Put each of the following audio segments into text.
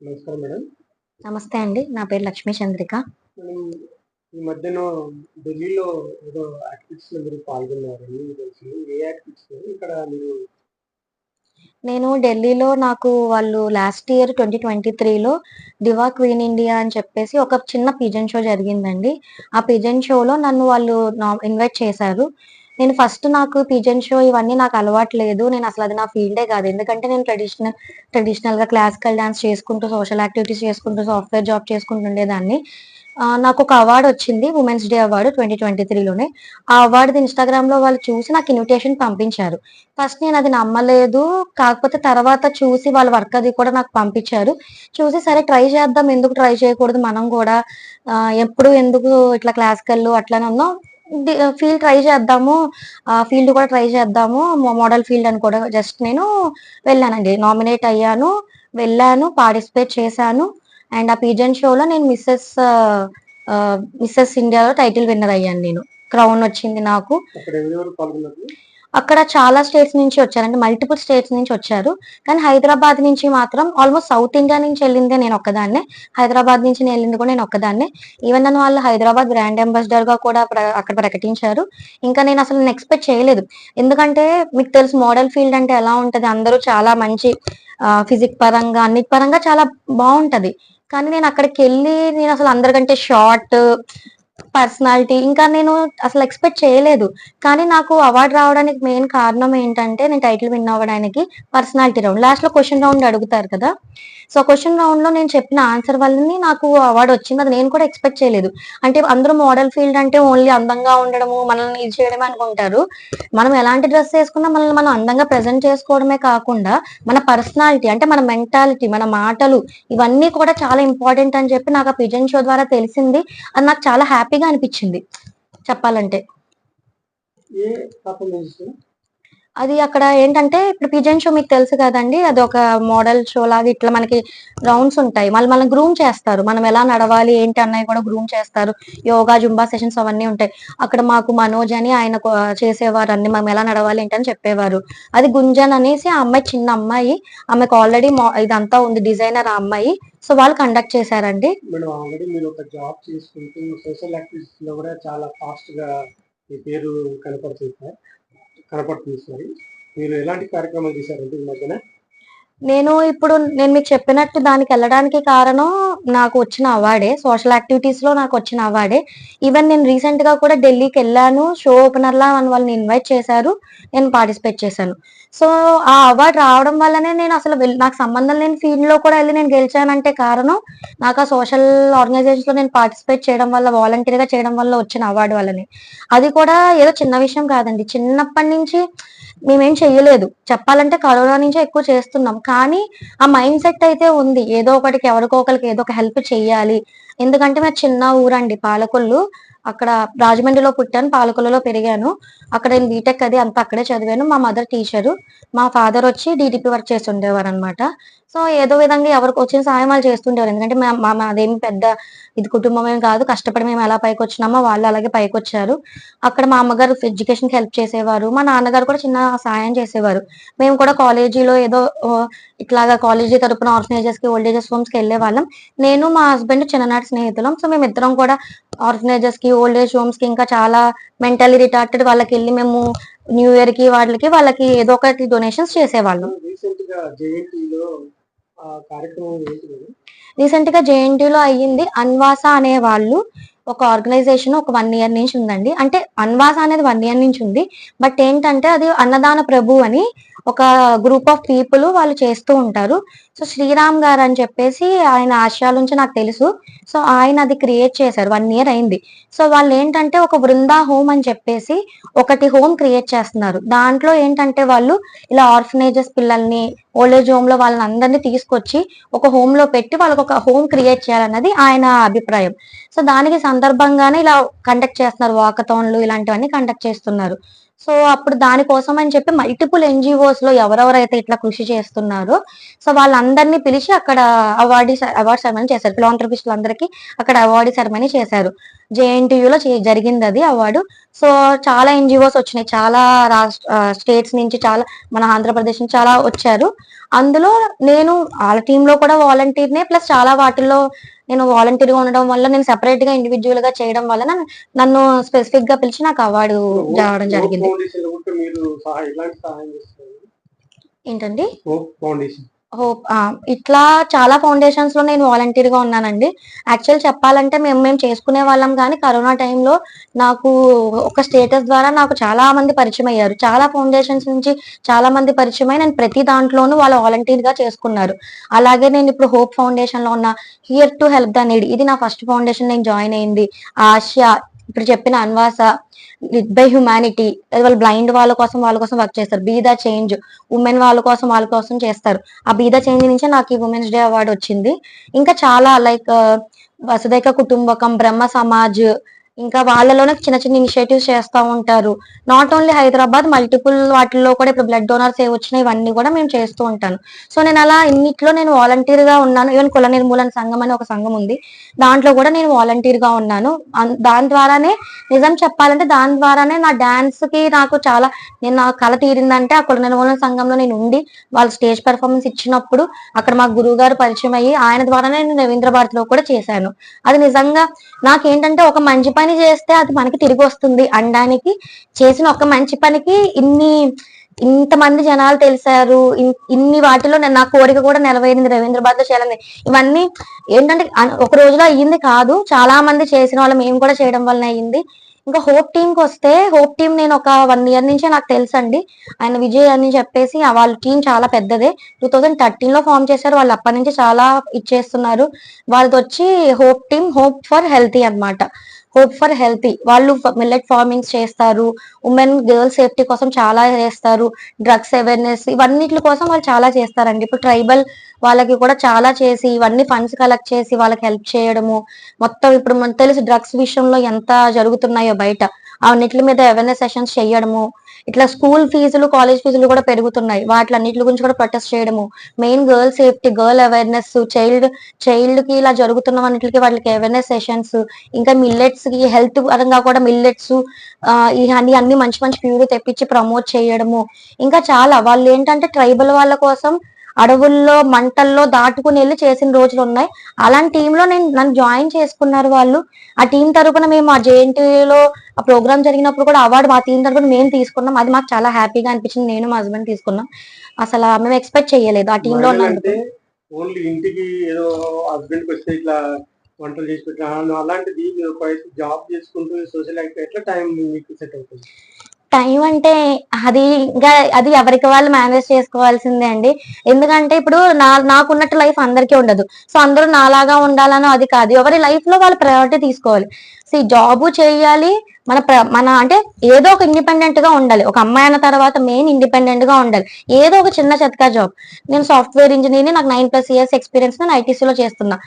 నమస్కారం మేడం. నమస్తే అండి. నా పేరు లక్ష్మీ చంద్రిక. ఈ మధ్యన ఢిల్లీలో ఏదో యాక్టివిటీస్లో మీరు పాల్గొన్నారని మీకు తెలిసింది ఏ యాక్టివిటీస్ ఇక్కడ మీరు నేను ఢిల్లీలో నాకు వాళ్ళు లాస్ట్ ఇయర్ ట్వంటీ ట్వంటీ త్రీలో దివా క్వీన్ ఇండియా అని చెప్పేసి ఒక చిన్న పిజన్ షో జరిగిందండి. ఆ పిజన్ షోలో నన్ను వాళ్ళు ఇన్వైట్ చేశారు. నేను ఫస్ట్ నాకు పిజన్ షో ఇవన్నీ నాకు అలవాటు లేదు. నేను అసలు అది నా ఫీల్డే కాదు. ఎందుకంటే నేను ట్రెడిషనల్ ట్రెడిషనల్గా క్లాసికల్ డాన్స్ చేసుకుంటూ సోషల్ యాక్టివిటీస్ చేసుకుంటూ సాఫ్ట్వేర్ జాబ్ చేసుకుంటూ ఉండేదాన్ని. నాకు ఒక అవార్డు వచ్చింది women's day award twenty twenty త్రీలోనే ఆ అవార్డు ఇన్స్టాగ్రామ్లో వాళ్ళు చూసి నాకు ఇన్విటేషన్ పంపించారు. ఫస్ట్ నేను అది నమ్మలేదు. కాకపోతే తర్వాత చూసి వాళ్ళ వర్క్ అది కూడా నాకు పంపించారు. చూసి సరే ట్రై చేద్దాం ఎందుకు ట్రై చేయకూడదు? మనం కూడా ఎప్పుడు ఎందుకు ఇట్లా క్లాసికల్ అట్లానే ఉన్నాం. ఫీల్డ్ ట్రై చేద్దాము. ఆ ఫీల్డ్ కూడా ట్రై చేద్దాము. మోడల్ ఫీల్డ్ అని కూడా జస్ట్ నేను వెళ్ళానండి. నామినేట్ అయ్యాను వెళ్ళాను పార్టిసిపేట్ చేశాను. అండ్ ఆ పీజన్ షోలో నేను మిస్సెస్ మిస్సెస్ ఇండియాలో టైటిల్ విన్నర్ అయ్యాను నేను. క్రౌన్ వచ్చింది నాకు. అక్కడ చాలా స్టేట్స్ నుంచి వచ్చారండి. మల్టిపుల్ స్టేట్స్ నుంచి వచ్చారు. కానీ హైదరాబాద్ నుంచి మాత్రం ఆల్మోస్ట్ సౌత్ ఇండియా నుంచి వెళ్ళిందే నేను ఒక్కదాన్నే. హైదరాబాద్ నుంచి నేను వెళ్ళింది కూడా నేను ఒక్కదాన్నే. ఈవెన్ నన్ను వాళ్ళు హైదరాబాద్ బ్రాండ్ అంబాసిడర్గా కూడా ప్ర- అక్కడ ప్రకటించారు. ఇంకా నేను అసలు నేను ఎక్స్పెక్ట్ చేయలేదు. ఎందుకంటే మీకు తెలుసు మోడల్ ఫీల్డ్ అంటే ఎలా ఉంటది? అందరూ చాలా మంచి ఫిజిక్ పరంగా అన్నిటి పరంగా చాలా బాగుంటది. కానీ నేను అక్కడికి వెళ్ళి నేను అసలు అందరికంటే షార్ట్ పర్సనాలిటీ ఇంకా నేను అసలు ఎక్స్పెక్ట్ చేయలేదు. కానీ నాకు అవార్డు రావడానికి మెయిన్ కారణం ఏంటంటే నేను టైటిల్ విన్ అవ్వడానికి పర్సనాలిటీ రౌండ్ లాస్ట్లో క్వశ్చన్ రౌండ్ అడుగుతారు కదా? సో క్వశ్చన్ రౌండ్లో నేను చెప్పిన ఆన్సర్ వల్లనే నాకు అవార్డు వచ్చింది. అది నేను కూడా ఎక్స్పెక్ట్ చేయలేదు. అంటే అందరూ మోడల్ ఫీల్డ్ అంటే ఓన్లీ అందంగా ఉండడము మనల్ని ఇది చేయడమే అనుకుంటారు. మనం ఎలాంటి డ్రెస్ వేసుకున్నా మనల్ని మనం అందంగా ప్రజెంట్ చేసుకోవడమే కాకుండా మన పర్సనాలిటీ అంటే మన మెంటాలిటీ మన మాటలు ఇవన్నీ కూడా చాలా ఇంపార్టెంట్ అని చెప్పి నాకు ఆ పిజన్ షో ద్వారా తెలిసింది. అది నాకు చాలా హ్యాపీగా అనిపించింది చెప్పాలంటే. ఏ పర్ఫార్మెన్స్ అది అక్కడ ఏంటంటే ఇప్పుడు పిజన్ షో మీకు తెలుసు కదండి అది ఒక మోడల్ షో లాగా ఇట్లా మనకి రౌండ్స్ ఉంటాయి. మళ్ళీ మనం గ్రూమ్ చేస్తారు. మనం ఎలా నడవాలి ఏంటి అన్నవి కూడా గ్రూమ్ చేస్తారు. యోగా జుంబా సెషన్స్ అవన్నీ ఉంటాయి. అక్కడ మాకు మనోజ్ అని ఆయన చేసేవారు అన్ని మనం ఎలా నడవాలి ఏంటి అని చెప్పేవారు. అది గుంజన్ అనేసి ఆ అమ్మాయి చిన్న అమ్మాయి. ఆమెకు ఆల్రెడీ ఇదంతా ఉంది. డిజైనర్ ఆ అమ్మాయి. సో వాళ్ళు కండక్ట్ చేశారండి. మేడం ఆల్రెడీ మీరు ఒక జాబ్ చేసుకుంటూ సోషల్ యాక్టివిటీస్లో కూడా చాలా ఫాస్ట్గా మీ పేరు కనపడుతుంది సార్. కనపడుతుంది సార్. మీరు ఎలాంటి కార్యక్రమాలు చేశారంటే ఈ మధ్యన నేను ఇప్పుడు నేను మీకు చెప్పినట్టు దానికి వెళ్ళడానికి కారణం నాకు వచ్చిన అవార్డే సోషల్ యాక్టివిటీస్లో నాకు వచ్చిన అవార్డే. ఈవెన్ నేను రీసెంట్గా కూడా ఢిల్లీకి వెళ్ళాను షో ఓపెనర్ లా అని వాళ్ళని ఇన్వైట్ చేశారు నేను పార్టిసిపేట్ చేశాను. సో ఆ అవార్డు రావడం వల్లనే నేను అసలు నాకు సంబంధం లేని ఫీల్డ్లో కూడా వెళ్ళి నేను గెలిచానంటే కారణం నాకు ఆ సోషల్ ఆర్గనైజేషన్లో నేను పార్టిసిపేట్ చేయడం వల్ల వాలంటీర్గా చేయడం వల్ల వచ్చిన అవార్డు వల్లనే. అది కూడా ఏదో చిన్న విషయం కాదండి. చిన్నప్పటి నుంచి మేమేం చెయ్యలేదు. చెప్పాలంటే కరోనా నుంచే ఎక్కువ చేస్తున్నాం. కానీ ఆ మైండ్ సెట్ అయితే ఉంది. ఏదో ఒకటికి ఎవరికో ఒకరికి ఏదో ఒక హెల్ప్ చెయ్యాలి ఎందుకంటే మా చిన్న ఊరండి పాలకొల్లు. అక్కడ రాజమండ్రిలో పుట్టాను పాలకొల్లులో పెరిగాను. అక్కడ నేను బీటెక్ అది అంతా అక్కడే చదివాను. మా మదర్ టీచరు మా ఫాదర్ వచ్చి డీటీపీ వర్క్ చేసి ఉండేవారు అనమాట సో ఏదో విధంగా ఎవరికి వచ్చిన సాయం వాళ్ళు చేస్తుండేవారు. ఎందుకంటే మా మాదేమి పెద్ద ఇది కుటుంబం కాదు. కష్టపడి మేము ఎలా పైకి వచ్చినామో వాళ్ళు అలాగే పైకి వచ్చారు. అక్కడ మా అమ్మగారు ఎడ్యుకేషన్ హెల్ప్ చేసేవారు. మా నాన్నగారు కూడా చిన్న సాయం చేసేవారు. మేము కూడా కాలేజీలో ఏదో ఇట్లాగా కాలేజీ తరపున ఆర్ఫనేజెస్కి ఓల్డ్ ఏజెస్ వెళ్ళే వాళ్ళం నేను మా హస్బెండ్ చిన్ననాటి స్నేహితులం. సో మేము ఇద్దరం కూడా ఆర్ఫనేజెస్కి ఓల్డ్ ఏజ్ హోమ్స్కి ఇంకా చాలా మెంటల్లీ రిటార్టెడ్ వాళ్ళకి వెళ్ళి మేము న్యూ ఇయర్కి వాళ్ళకి వాళ్ళకి ఏదో ఒకటి డొనేషన్స్ చేసేవాళ్ళం. రీసెంట్గా జేఎన్టీలో అయ్యింది అన్వాస అనే వాళ్ళు ఒక ఆర్గనైజేషన్ ఒక వన్ ఇయర్ నుంచి ఉందండి. అంటే అన్వాస అనేది వన్ ఇయర్ నుంచి ఉంది. బట్ ఏంటంటే అది అన్నదాన ప్రభు అని ఒక గ్రూప్ ఆఫ్ పీపుల్ వాళ్ళు చేస్తూ ఉంటారు. సో శ్రీరామ్ గారు అని చెప్పేసి ఆయన ఆశయాల నుంచి నాకు తెలుసు. సో ఆయన అది క్రియేట్ చేశారు. వన్ ఇయర్ అయింది. సో వాళ్ళు ఏంటంటే ఒక బృందా హోమ్ అని చెప్పేసి ఒకటి హోమ్ క్రియేట్ చేస్తున్నారు. దాంట్లో ఏంటంటే వాళ్ళు ఇలా ఆర్ఫనేజెస్ పిల్లల్ని ఓల్డేజ్ హోమ్లో వాళ్ళని అందరినీ తీసుకొచ్చి ఒక హోమ్లో పెట్టి వాళ్ళకి ఒక హోమ్ క్రియేట్ చేయాలన్నది ఆయన అభిప్రాయం. సో దానికి సందర్భంగానే ఇలా కండక్ట్ చేస్తున్నారు. వాకథాన్లు ఇలాంటివన్నీ కండక్ట్ చేస్తున్నారు. సో అప్పుడు దానికోసం అని చెప్పి మల్టిపుల్ ఎన్జిఓస్లో ఎవరెవరైతే ఇట్లా కృషి చేస్తున్నారో సో వాళ్ళందరినీ పిలిచి అక్కడ అవార్డు అవార్డు సెరమనీ చేశారు. ఫిలాంథ్రపిస్టులు అందరికీ అక్కడ అవార్డు సెరమనీ చేశారు. జేఎన్టీయూలో జరిగింది అది అవార్డు. సో చాలా ఎన్జిఓస్ వచ్చినాయి. చాలా రాష్ట్ర స్టేట్స్ నుంచి చాలా మన ఆంధ్రప్రదేశ్ నుంచి చాలా వచ్చారు. అందులో నేను వాళ్ళ టీంలో కూడా వాలంటీర్నే ప్లస్ చాలా వాటిల్లో నేను వాలంటీర్గా ఉండడం వల్ల నేను సెపరేట్గా ఇండివిజువల్గా చేయడం వల్ల నన్ను- స్పెసిఫిక్గా పిలిచి నాకు అవార్డు రావడం జరిగింది ఏంటండి హోప్ ఆ, ఇట్లా చాలా ఫౌండేషన్స్లో నేను వాలంటీర్గా ఉన్నానండి. యాక్చువల్ చెప్పాలంటే మేము మేము చేసుకునే వాళ్ళం కానీ కరోనా టైంలో నాకు ఒక స్టేటస్ ద్వారా నాకు చాలా మంది పరిచయం అయ్యారు. చాలా ఫౌండేషన్స్ నుంచి చాలా మంది పరిచయం అయ్యి నేను ప్రతి దాంట్లోనూ వాళ్ళు వాలంటీర్గా చేసుకున్నారు. అలాగే నేను ఇప్పుడు హోప్ ఫౌండేషన్లో ఉన్న here to help the need ఇది నా ఫస్ట్ ఫౌండేషన్ నేను జాయిన్ అయింది. ఆశ ఇప్పుడు చెప్పిన అన్వాస లిడ్ బై హ్యుమానిటీ వాళ్ళు బ్లైండ్ వాళ్ళ కోసం వాళ్ళ కోసం వర్క్ చేస్తారు. Be the change. ఉమెన్ వాళ్ళ కోసం వాళ్ళ కోసం చేస్తారు. ఆ బీదా చేంజ్ నుంచే నాకు ఈ ఉమెన్స్ డే అవార్డు వచ్చింది. ఇంకా చాలా లైక్ వసుదైక కుటుంబకం బ్రహ్మ సమాజ్ ఇంకా వాళ్ళలోనే చిన్న చిన్న ఇనిషియేటివ్స్ చేస్తూ ఉంటారు. నాట్ ఓన్లీ హైదరాబాద్ మల్టిపుల్ వాటిల్లో కూడా ఇప్పుడు బ్లడ్ డోనర్స్ ఏ వచ్చినాయి ఇవన్నీ కూడా మేము చేస్తూ ఉంటాను. సో నేను అలా ఇన్నిట్లో నేను వాలంటీర్గా ఉన్నాను. ఈవెన్ కుల నిర్మూలన సంఘం అని ఒక సంఘం ఉంది. దాంట్లో కూడా నేను వాలంటీర్గా ఉన్నాను. దాని ద్వారానే నిజం చెప్పాలంటే దాని ద్వారానే నా డాన్స్కి నాకు చాలా నేను నా కళ తీరిందంటే ఆ కుల నిర్మూలన సంఘంలో నేను ఉండి వాళ్ళు స్టేజ్ పెర్ఫార్మెన్స్ ఇచ్చినప్పుడు అక్కడ మా గురువు గారు పరిచయం అయ్యి ఆయన ద్వారానే నేను రవీంద్ర భారతిలో కూడా చేశాను. అది నిజంగా నాకేంటంటే ఒక మంచి పని చేస్తే అది మనకి తిరిగి వస్తుంది. అనడానికి చేసిన ఒక మంచి పనికి ఇన్ని ఇంతమంది జనాలు తెలిసారు. ఇన్ని వాటిలో నా కోరిక కూడా నెరవేరింది రవీంద్రబాద్లో చేయాలని ఇవన్నీ ఏంటంటే ఒక రోజులో అయ్యింది కాదు. చాలా మంది చేసిన వాళ్ళు మేము కూడా చేయడం వలన అయ్యింది. ఇంకా హోప్ టీమ్కి వస్తే హోప్ టీమ్ నేను ఒక వన్ ఇయర్ నుంచే నాకు తెలుసండి. ఆయన విజయ్ అని చెప్పేసి వాళ్ళ టీం చాలా పెద్దదే. టూ థౌజండ్ థర్టీన్లో ఫామ్ చేశారు. వాళ్ళు అప్పటి నుంచి చాలా ఇచ్చేస్తున్నారు. వాళ్ళది వచ్చి hope team hope for healthy అన్నమాట. హోప్ ఫర్ హెల్తీ వాళ్ళు మిల్లెట్ ఫార్మింగ్స్ చేస్తారు. ఉమెన్ గర్ల్ సేఫ్టీ కోసం చాలా చేస్తారు. డ్రగ్స్ అవేర్నెస్ ఇవన్నిటి కోసం వాళ్ళు చాలా చేస్తారండి. ఇప్పుడు ట్రైబల్ వాళ్ళకి కూడా చాలా చేసి ఇవన్నీ ఫండ్స్ కలెక్ట్ చేసి వాళ్ళకి హెల్ప్ చేయడము. మొత్తం ఇప్పుడు మనకు తెలుసు డ్రగ్స్ విషయంలో ఎంత జరుగుతున్నాయో బయట. అవన్నిటి మీద అవేర్నెస్ సెషన్స్ చేయడము. ఇట్లా స్కూల్ ఫీజులు కాలేజ్ ఫీజులు కూడా పెరుగుతున్నాయి. వాటిలన్నిటి గురించి కూడా ప్రొటెస్ట్ చేయడము. Main girl safety girl awareness child చైల్డ్కి ఇలా జరుగుతున్న వాటికి వాళ్ళకి అవేర్నెస్ సెషన్స్ ఇంకా మిల్లెట్స్కి హెల్త్ పరంగా కూడా మిల్లెట్స్ ఈ అన్ని అన్ని మంచి మంచి ప్యూర్ తెప్పించి ప్రమోట్ చేయడము. ఇంకా చాలా వాళ్ళు ఏంటంటే ట్రైబల్ వాళ్ళ కోసం అడవుల్లో మంటల్లో దాటుకుని వెళ్ళి చేసిన రోజులు ఉన్నాయి. అలాంటి టీంలో నేను నన్ను జాయిన్ చేసుకున్నారు వాళ్ళు. ఆ టీం తరపున మేము ఆ జేఎన్టీలో ఆ ప్రోగ్రామ్ జరిగినప్పుడు కూడా అవార్డు మా టీం తరపున మేము తీసుకున్నాం. అది మాకు చాలా హ్యాపీగా అనిపించింది. నేను మా హస్బెండ్ తీసుకున్నాం. అసలు మేము ఎక్స్పెక్ట్ చేయలేదు ఆ టీంలో అంటే ఓన్లీ ఇంటికి ఏదో హస్బెండ్ వస్తే ఇట్లా వంటలు చేసి పెట్టిన అలాంటిది మీరు జాబ్ చేసుకుంటూ సోషల్ యాక్టివ్ ఎట్లా టైం మీకు సెట్ అవుతుంది? టైం అంటే అది ఇంకా అది ఎవరికి వాళ్ళు మేనేజ్ చేసుకోవాల్సిందే అండి. ఎందుకంటే ఇప్పుడు నా నాకున్నట్టు లైఫ్ అందరికీ ఉండదు. సో అందరూ నాలాగా ఉండాలని అది కాదు. ఎవరి లైఫ్లో వాళ్ళు ప్రయారిటీ తీసుకోవాలి. సో జాబ్ చేయాలి మన ప్ర- మన అంటే ఏదో ఒక ఇండిపెండెంట్గా ఉండాలి. ఒక అమ్మాయి అయిన తర్వాత మెయిన్ ఇండిపెండెంట్గా ఉండాలి. ఏదో ఒక చిన్న చెత్కా జాబ్. నేను సాఫ్ట్వేర్ ఇంజనీర్ నాకు నైన్ ప్లస్ ఇయర్స్ ఎక్స్పీరియన్స్ నేను ఐటీసీలో చేస్తున్నా.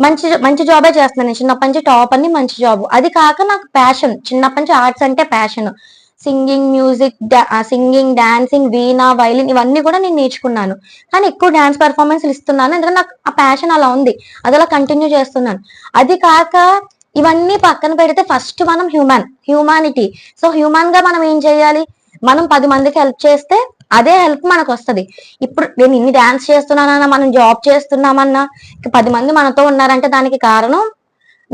మంచి మంచి జాబే చేస్తున్నాను నేను చిన్నప్పటి నుంచి టాప్ అని మంచి జాబ్ అది కాక నాకు ప్యాషన్ చిన్నప్పటి నుంచి ఆర్ట్స్ అంటే passion singing music singing dancing veena violin ఇవన్నీ కూడా నేను నేర్చుకున్నాను. కానీ ఎక్కువ డాన్స్ పెర్ఫార్మెన్స్ ఇస్తున్నాను. ఎందుకంటే నాకు ఆ ప్యాషన్ అలా ఉంది. అది అలా కంటిన్యూ చేస్తున్నాను. అది కాక ఇవన్నీ పక్కన పెడితే ఫస్ట్ మనం హ్యూమన్ హ్యూమానిటీ. సో హ్యూమన్గా మనం ఏం చేయాలి? మనం పది మందికి హెల్ప్ చేస్తే అదే హెల్ప్ మనకు వస్తుంది ఇప్పుడు నేను ఇన్ని డాన్స్ చేస్తున్నానన్నా మనం జాబ్ చేస్తున్నామన్నా పది మంది మనతో ఉన్నారంటే దానికి కారణం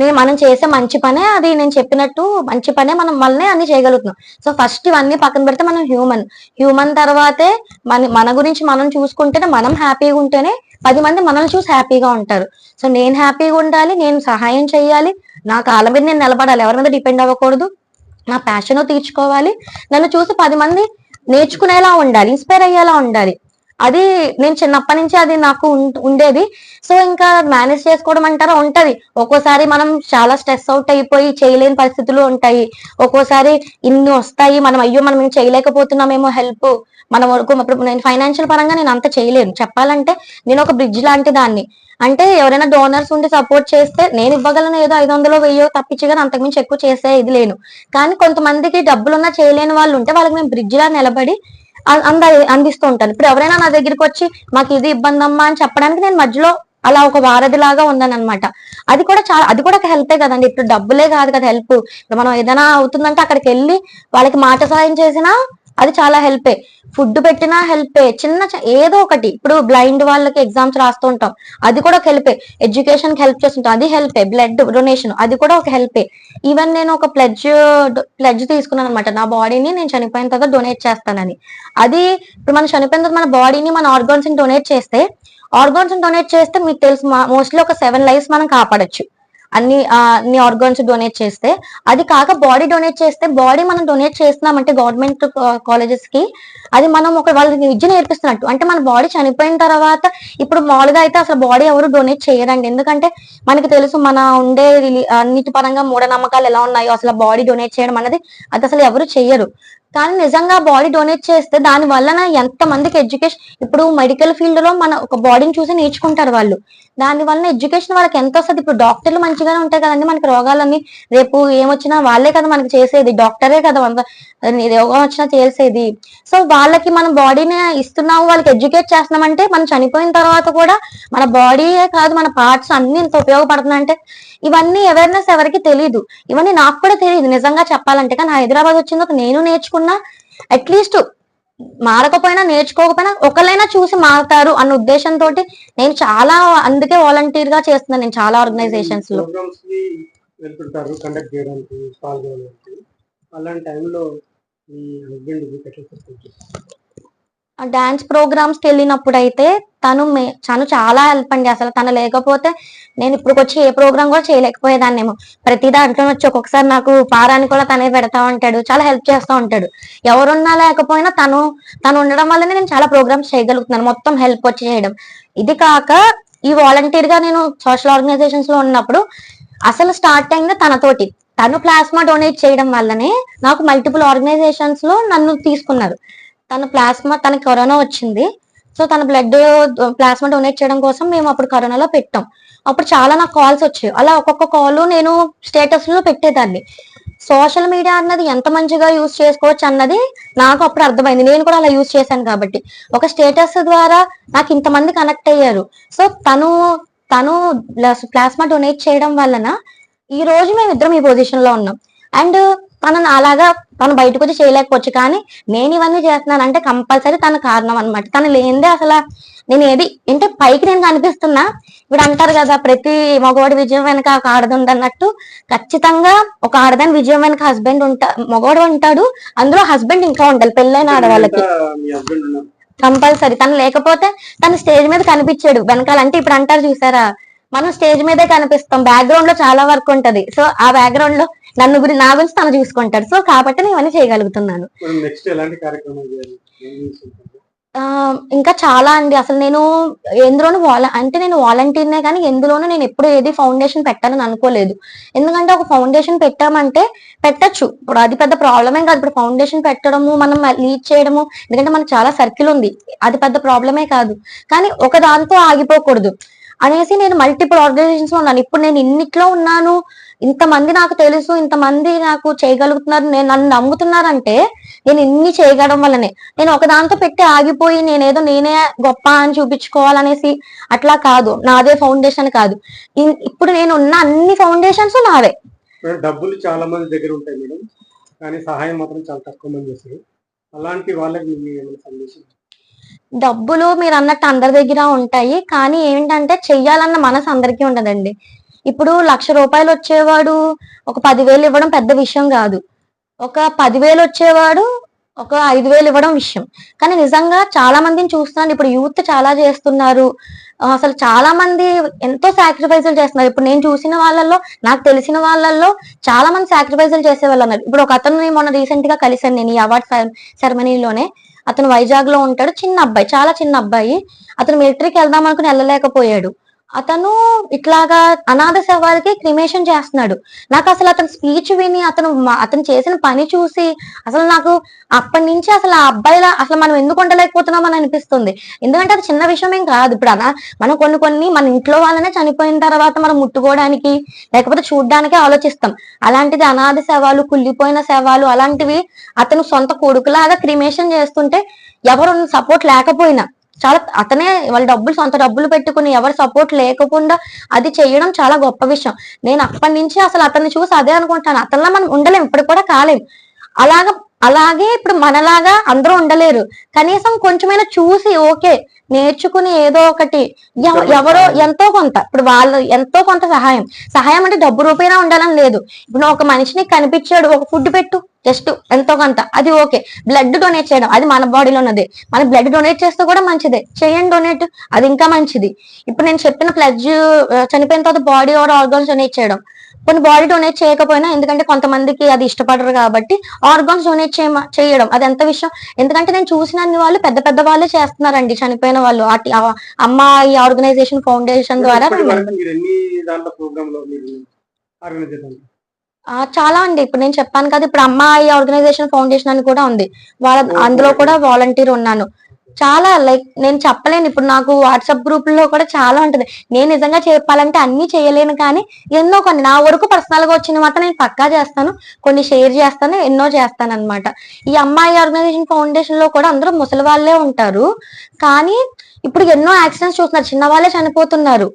నేను మనం చేసే మంచి పనే అది నేను చెప్పినట్టు మంచి పనే మనం వల్లనే అన్ని చేయగలుగుతున్నాం. సో ఫస్ట్ ఇవన్నీ పక్కన పెడితే మనం హ్యూమన్ హ్యూమన్ తర్వాతే మన మన గురించి మనం చూసుకుంటేనే మనం హ్యాపీగా ఉంటేనే పది మంది మనల్ని చూసి హ్యాపీగా ఉంటారు. సో నేను హ్యాపీగా ఉండాలి నేను సహాయం చేయాలి నా కాళ్ళ మీద నేను నిలబడాలి ఎవరి మీద డిపెండ్ అవ్వకూడదు. నా ప్యాషన్ తీర్చుకోవాలి. నన్ను చూసి పది మంది నేర్చుకునేలా ఉండాలి ఇన్స్పైర్ అయ్యేలా ఉండాలి. అది నేను చిన్నప్పటి నుంచి అది నాకు ఉండేది. సో ఇంకా మేనేజ్ చేసుకోవడం అంటారా? ఉంటది. ఒక్కోసారి మనం చాలా స్ట్రెస్ అవుట్ అయిపోయి చేయలేని పరిస్థితులు ఉంటాయి. ఒక్కోసారి ఇన్ని వస్తాయి మనం అయ్యో మనం చేయలేకపోతున్నామేమో హెల్ప్ మన వరకు. ఇప్పుడు నేను ఫైనాన్షియల్ పరంగా నేను అంత చేయలేను. చెప్పాలంటే నేను ఒక బ్రిడ్జ్ లాంటి దాన్ని. అంటే ఎవరైనా డోనర్స్ ఉండి సపోర్ట్ చేస్తే నేను ఇవ్వగలను ఏదో ఐదు వందలు వెయ్యో తప్పించి కానీ అంతకుమించి ఎక్కువ చేసే ఇది లేను. కానీ కొంతమందికి డబ్బులున్నా చేయలేని వాళ్ళు ఉంటే వాళ్ళకి మేము బ్రిడ్జ్ లా నిలబడి అంద అందిస్తూ ఉంటాను. ఇప్పుడు ఎవరైనా నా దగ్గరికి వచ్చి మాకు ఇది ఇబ్బంది అమ్మా అని చెప్పడానికి నేను మధ్యలో అలా ఒక వారధి లాగా ఉన్నాను అనమాట అది కూడా చాలా అది కూడా ఒక హెల్పే కదండి. ఇప్పుడు డబ్బులే కాదు కదా హెల్ప్. ఇప్పుడు మనం ఏదైనా అవుతుందంటే అక్కడికి వెళ్ళి వాళ్ళకి మాట సాయం చేసినా అది చాలా హెల్పే ఫుడ్ పెట్టినా హెల్పే చిన్న చి- ఏదో ఒకటి. ఇప్పుడు బ్లైండ్ వాళ్ళకి ఎగ్జామ్స్ రాస్తూ ఉంటాం. అది కూడా ఒక హెల్పే ఎడ్యుకేషన్కి హెల్ప్ చేస్తుంటాం అది హెల్పే బ్లడ్ డొనేషన్ అది కూడా ఒక హెల్పే ఈవెన్ నేను ఒక ప్లెడ్జ్ ప్లెడ్జ్ తీసుకున్నాను అనమాట నా బాడీని నేను చనిపోయిన తర్వాత డొనేట్ చేస్తానని. అది ఇప్పుడు మనం చనిపోయిన తర్వాత మన బాడీని మన ఆర్గాన్స్ డొనేట్ చేస్తే ఆర్గాన్స్ డొనేట్ చేస్తే మీకు తెలుసు మోస్ట్లీ ఒక సెవెన్ లైఫ్స్ మనం కాపాడొచ్చు. అన్ని అన్ని ఆర్గాన్స్ డొనేట్ చేస్తే అది కాక బాడీ డొనేట్ చేస్తే బాడీ మనం డొనేట్ చేస్తున్నామంటే గవర్నమెంట్ కాలేజెస్కి అది మనం ఒక వాళ్ళకి విద్య నేర్పిస్తున్నట్టు. అంటే మన బాడీ చనిపోయిన తర్వాత ఇప్పుడు మామూలుగా అయితే అసలు బాడీ ఎవరు డొనేట్ చేయరండి. ఎందుకంటే మనకి తెలుసు మన ఉండే అన్నిటి పరంగా మూఢనమ్మకాలు ఎలా ఉన్నాయో అసలు బాడీ డొనేట్ చేయడం అనేది అది అసలు ఎవరు చేయరు కానీ నిజంగా బాడీ డొనేట్ చేస్తే దాని వలన ఎంత మందికి ఎడ్యుకేషన్ ఇప్పుడు మెడికల్ ఫీల్డ్లో మన ఒక బాడీని చూసి నేర్చుకుంటారు వాళ్ళు. దాని వలన ఎడ్యుకేషన్ వాళ్ళకి ఎంత వస్తుంది? ఇప్పుడు డాక్టర్లు మంచిగానే ఉంటాయి కదండి మనకి రోగాలన్నీ. రేపు ఏమొచ్చినా వాళ్ళే కదా మనకి చేసేది డాక్టరే కదా వంద రోగం వచ్చినా చేసేది. సో వాళ్ళకి మన బాడీని ఇస్తున్నాము వాళ్ళకి ఎడ్యుకేట్ చేస్తున్నామంటే మనం చనిపోయిన తర్వాత కూడా మన బాడీయే కాదు మన పార్ట్స్ అన్ని ఇంత ఉపయోగపడుతున్నాయంటే ఇవన్నీ అవేర్నెస్ ఎవరికి తెలియదు ఇవన్నీ నాకు కూడా తెలియదు నిజంగా చెప్పాలంటే. కానీ హైదరాబాద్ వచ్చింది నేను నేర్చుకున్నా అట్లీస్ట్ మారకపోయినా నేర్చుకోకపోయినా ఒకళ్ళైనా చూసి మారుతారు అన్న ఉద్దేశంతో నేను చాలా అందుకే వాలంటీర్గా చేస్తున్నాను. నేను చాలా ఆర్గనైజేషన్స్లో. వెళ్తుంటారు కండక్ట్ చేయడానికి పాల్గొనడానికి. అలాంటి టైంలో మీ హస్బెండ్ ఎట్లా సపోర్ట్ చేస్తారు. డాన్స్ ప్రోగ్రామ్స్కి వెళ్ళినప్పుడు అయితే తను మే- తను చాలా హెల్ప్ అండి. అసలు తను లేకపోతే నేను ఇప్పుడు వచ్చి ఏ ప్రోగ్రామ్ కూడా చేయలేకపోయేదాన్నేమో. ప్రతి దాంట్లో వచ్చి ఒక్కొక్కసారి నాకు పారాన్ని కూడా తనే పెడతా ఉంటాడు. చాలా హెల్ప్ చేస్తూ ఉంటాడు. ఎవరున్నా లేకపోయినా తను తను ఉండడం వల్లనే నేను చాలా ప్రోగ్రామ్స్ చేయగలుగుతున్నాను. మొత్తం హెల్ప్ వచ్చి చేయడం. ఇది కాక ఈ వాలంటీర్గా నేను సోషల్ ఆర్గనైజేషన్స్లో ఉన్నప్పుడు అసలు స్టార్ట్ అయింది తనతోటి. తను ప్లాస్మా డొనేట్ చేయడం వల్లనే నాకు మల్టిపుల్ ఆర్గనైజేషన్స్లో నన్ను తీసుకున్నారు. తన ప్లాస్మా తనకి కరోనా వచ్చింది. సో తన బ్లడ్ ప్లాస్మా డొనేట్ చేయడం కోసం మేము అప్పుడు కరోనాలో పెట్టాం. అప్పుడు చాలా నాకు కాల్స్ వచ్చాయి. అలా ఒక్కొక్క కాల్ నేను స్టేటస్లో పెట్టేదాన్ని. సోషల్ మీడియా అన్నది ఎంత మంచిగా యూజ్ చేసుకోవచ్చు అన్నది నాకు అప్పుడు అర్థమైంది. నేను కూడా అలా యూజ్ చేశాను కాబట్టి. ఒక స్టేటస్ ద్వారా నాకు ఇంతమంది కనెక్ట్ అయ్యారు. సో తను తను ప్లాస్మా డొనేట్ చేయడం వలన ఈ రోజు మేము ఇద్దరం ఈ పొజిషన్లో ఉన్నాం. అండ్ తనను అలాగా తను బయటకు వచ్చి చేయలేకపోవచ్చు. కానీ నేను ఇవన్నీ చేస్తున్నాను అంటే కంపల్సరీ తన కారణం అన్నమాట. తను లేనిదే అసలు నేను ఏది అంటే పైకి నేను కనిపిస్తున్నా. ఇప్పుడు అంటారు కదా ప్రతి మగవాడి విజయం వెనక ఒక ఆడది ఉంది అన్నట్టు ఖచ్చితంగా ఒక ఆడదాని విజయం వెనక హస్బెండ్ ఉంటా మగవాడు ఉంటాడు. అందులో హస్బెండ్ ఇంకా ఉండాలి పెళ్ళైన ఆడవాళ్ళకి. కంపల్సరీ తను లేకపోతే తను స్టేజ్ మీద కనిపించాడు. వెనకాల అంటే ఇప్పుడు అంటారు చూసారా మనం స్టేజ్ మీదే కనిపిస్తాం. బ్యాక్గ్రౌండ్లో చాలా వర్క్ ఉంటది. సో ఆ బ్యాక్గ్రౌండ్లో నన్ను గురించి నా గురించి తను చూసుకుంటాడు. సో కాబట్టి నేను ఇవన్నీ చేయగలుగుతున్నాను. ఇంకా చాలా అండి. అసలు నేను ఎందులోనూ వాల అంటే నేను వాలంటీర్నే కానీ ఎందులోనూ నేను ఎప్పుడు ఏది ఫౌండేషన్ పెట్టాలని అనుకోలేదు. ఎందుకంటే ఒక ఫౌండేషన్ పెట్టామంటే పెట్టచ్చు. ఇప్పుడు అది పెద్ద ప్రాబ్లమే కాదు. ఇప్పుడు ఫౌండేషన్ పెట్టడము మనం లీడ్ చేయడము ఎందుకంటే మనకు చాలా సర్కిల్ ఉంది. అది పెద్ద ప్రాబ్లమే కాదు. కానీ ఒక దాంతో ఆగిపోకూడదు. అనేసి నేను మల్టిపుల్ ఆర్గనైజేషన్స్లో ఉన్నాను. ఇప్పుడు నేను ఇన్నిట్లో ఉన్నాను? ఇంతమంది నాకు తెలుసు ఇంతమంది నాకు చేయగలుగుతున్నారు నేను నన్ను నమ్ముతున్నారంటే నేను ఇన్ని చేయగడం వల్లనే. నేను ఒక దాంతో పెట్టి ఆగిపోయి నేనేదో నేనే గొప్ప అని చూపించుకోవాలనేసి అట్లా కాదు. నాదే ఫౌండేషన్ కాదు. ఇన్- ఇప్పుడు నేను ఉన్న అన్ని ఫౌండేషన్స్ నావే. డబ్బులు చాలా మంది దగ్గర ఉంటాయి మేడం. కానీ సహాయం మాత్రం చాలా తక్కువ మంది చేస్తారు అలాంటి వాళ్ళకి సందేశం డబ్బులు మీరు అన్నట్టు అందరి దగ్గర ఉంటాయి. కానీ ఏంటంటే చెయ్యాలన్న మనసు అందరికీ ఉండదండి. ఇప్పుడు లక్ష రూపాయలు వచ్చేవాడు ఒక పదివేలు ఇవ్వడం పెద్ద విషయం కాదు. ఒక పదివేలు వచ్చేవాడు ఒక ఐదు వేలు ఇవ్వడం విషయం. కానీ నిజంగా చాలా మందిని చూస్తున్నాను. ఇప్పుడు యూత్ చాలా చేస్తున్నారు. అసలు చాలా మంది ఎంతో సాక్రిఫైసులు చేస్తున్నారు. ఇప్పుడు నేను చూసిన వాళ్ళల్లో నాకు తెలిసిన వాళ్ళల్లో చాలా మంది సాక్రిఫైసులు చేసే వాళ్ళు ఇప్పుడు ఒక అతను మొన్న రీసెంట్గా కలిసాను నేను ఈ అవార్డ్ సెరమనీలోనే అతను వైజాగ్లో ఉంటాడు చిన్న అబ్బాయి చాలా చిన్న అబ్బాయి. అతను మిలిటరీకి వెళ్దాం అనుకుని వెళ్ళలేకపోయాడు. అతను ఇట్లాగా అనాథ శవాలకి క్రిమేషన్ చేస్తున్నాడు. నాకు అసలు అతను స్పీచ్ విని అతను అతను చేసిన పని చూసి అసలు నాకు అప్పటి నుంచి అసలు ఆ అబ్బాయిలా అసలు మనం ఎందుకు ఉండలేకపోతున్నాం అని అనిపిస్తుంది. ఎందుకంటే అది చిన్న విషయం ఏం కాదు. ఇప్పుడు అనా మనం కొన్ని కొన్ని మన ఇంట్లో వాళ్ళనే చనిపోయిన తర్వాత మనం ముట్టుకోవడానికి లేకపోతే చూడడానికి ఆలోచిస్తాం. అలాంటిది అనాథ శవాలు కుళ్ళిపోయిన శవాలు అలాంటివి అతను సొంత కొడుకులాగా క్రిమేషన్ చేస్తుంటే ఎవరు సపోర్ట్ లేకపోయినా చాలా అతనే వాళ్ళ డబ్బులు సొంత డబ్బులు పెట్టుకుని ఎవరు సపోర్ట్ లేకుండా అది చేయడం చాలా గొప్ప విషయం. నేను అప్పటి నుంచి అసలు అతన్ని చూసి అదే అనుకుంటాను. అతనిలా మనం ఉండలేం ఇప్పుడు కూడా కాలేం. అలాగా అలాగే ఇప్పుడు మనలాగా అందరూ ఉండలేరు. కనీసం కొంచెమైనా చూసి ఓకే నేర్చుకుని ఏదో ఒకటి ఎవ- ఎవరో ఎంతో కొంత ఇప్పుడు వాళ్ళు ఎంతో కొంత సహాయం. సహాయం అంటే డబ్బు రూపేనా ఉండాలని లేదు. ఇప్పుడు ఒక మనిషిని కనిపించాడు ఒక ఫుడ్ పెట్టు జస్ట్ ఎంతో కొంత అది ఓకే. బ్లడ్ డొనేట్ చేయడం అది మన బాడీలో ఉన్నది మన బ్లడ్ డొనేట్ చేస్తే కూడా మంచిదే. చేయండి డొనేట్ అది ఇంకా మంచిది. ఇప్పుడు నేను చెప్పిన ప్లడ్జ్ చనిపోయిన తర్వాత బాడీ ఆర్ ఆర్గాన్స్ డొనేట్ చేయడం. కొన్ని బాడీ డొనేట్ చేయకపోయినా ఎందుకంటే కొంతమందికి అది ఇష్టపడరు కాబట్టి ఆర్గాన్స్ డొనేట్ చేయ చేయడం అది ఎంత విషయం? ఎందుకంటే నేను చూసిన అన్ని వాళ్ళు పెద్ద పెద్ద వాళ్ళే చేస్తున్నారండి. చనిపోయిన వాళ్ళు. ఆ అమ్మాయి ఆర్గనైజేషన్ ఫౌండేషన్ ద్వారా చాలా అండి. ఇప్పుడు నేను చెప్పాను కదా ఇప్పుడు అమ్మాయి ఆర్గనైజేషన్ ఫౌండేషన్ అని కూడా ఉంది. వాళ్ళ అందులో. కూడా వాలంటీర్ ఉన్నాను. చాలా లైక్ నేను చెప్పలేను. ఇప్పుడు నాకు వాట్సాప్ గ్రూప్లో కూడా చాలా ఉంటది. నేను నిజంగా చెప్పాలంటే అన్ని చేయలేను కానీ ఎన్నో కొన్ని నా వరకు పర్సనల్గా వచ్చిన మాత్రం నేను పక్కా చేస్తాను. కొన్ని షేర్ చేస్తాను ఎన్నో చేస్తాను అనమాట ఈ అమ్మాయి ఆర్గనైజేషన్ ఫౌండేషన్లో కూడా అందరూ ముసలి వాళ్ళే ఉంటారు. కానీ ఇప్పుడు ఎన్నో యాక్సిడెంట్స్ చూస్తున్నారు. చిన్న వాళ్ళే చనిపోతున్నారు.